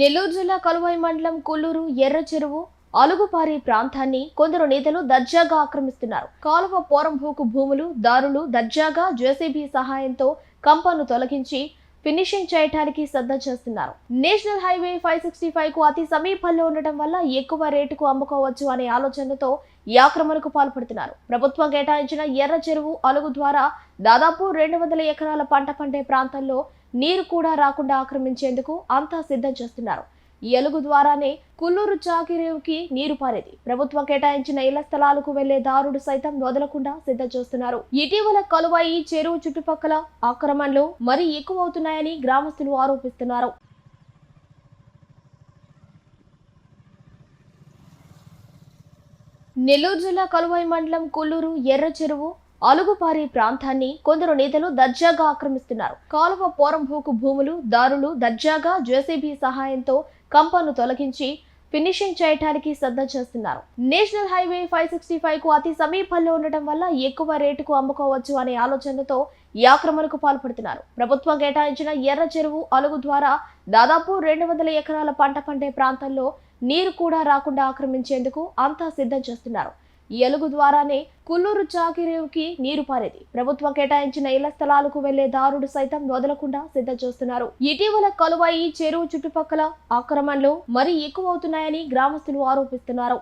నెల్లూరు జిల్లా కలువై మండలం కొల్లూరు ఎర్ర చెరువు అలుగుపారి ప్రాంతాన్ని కొందరు నేతలు దర్జాగా ఆక్రమిస్తున్నారు. కాలువ పోరంభూకు భూములు దారులు దర్జాగా జేసీబీ సహాయంతో కంపను తొలగించి ఫినిషింగ్ చేయటానికి సిద్ధం చేస్తున్నారు. నేషనల్ హైవే ఫైవ్ సిక్స్టీ ఫైవ్కు అతి సమీపంలో ఉండటం వల్ల ఎక్కువ రేటుకు అమ్ముకోవచ్చు అనే ఆలోచనతో ఈ ఆక్రమణకు పాల్పడుతున్నారు. ప్రభుత్వం కేటాయించిన ఎర్ర చెరువు అలుగు ద్వారా దాదాపు రెండు వందల ఎకరాల పంట పండే ప్రాంతాల్లో నీరు కూడా రాకుండా ఆక్రమించేందుకు అంతా సిద్ధం చేస్తున్నారు. ఈ ఎలుగు ద్వారానే కుల్లూరు చాకిరేవుకి నీరు పారేది. ప్రభుత్వం కేటాయించిన ఇళ్ళ స్థలాలకు వెళ్ళే దారుడు సైతం వదలకుండా సిద్ధం చేస్తున్నారు. ఇటీవల కలువాయి చెరువు చుట్టుపక్కల ఆక్రమణలు మరీ ఎక్కువ అవుతున్నాయని గ్రామస్తులు ఆరోపిస్తున్నారు. నెల్లూరు జిల్లా కలువాయి మండలం కొల్లూరు ఎర్ర చెరువు అలుగుపారి ప్రాంతాన్ని కొందరు నేతలు దర్జాగా ఆక్రమిస్తున్నారు. కాలువ పోరంభూకు భూములు దారులు దర్జాగా జేసీబీ సహాయంతో కంపను తొలగించి ఫినిషింగ్ చేయటానికి సిద్ధం చేస్తున్నారు. నేషనల్ హైవే ఫైవ్ సిక్స్టీ ఫైవ్కు అతి సమీపంలో ఉండటం వల్ల ఎక్కువ రేటుకు అమ్ముకోవచ్చు అనే ఆలోచనతో ఈ ఆక్రమణకు పాల్పడుతున్నారు. ప్రభుత్వం కేటాయించిన ఎర్ర చెరువు అలుగు ద్వారా దాదాపు రెండు వందల ఎకరాల పంట పండే ప్రాంతాల్లో నీరు కూడా రాకుండా ఆక్రమించేందుకు అంతా సిద్ధం చేస్తున్నారు. ఈ ఎలుగు ద్వారానే కుల్లూరు చాకిరేవుకి నీరు పారేది. ప్రభుత్వం కేటాయించిన ఇళ్ళ స్థలాలకు వెళ్ళే దారుడు సైతం వదలకుండా సిద్ధం చేస్తున్నారు. ఇటీవల కలువాయి చెరువు చుట్టుపక్కల ఆక్రమణలు మరీ ఎక్కువ అవుతున్నాయని గ్రామస్తులు ఆరోపిస్తున్నారు.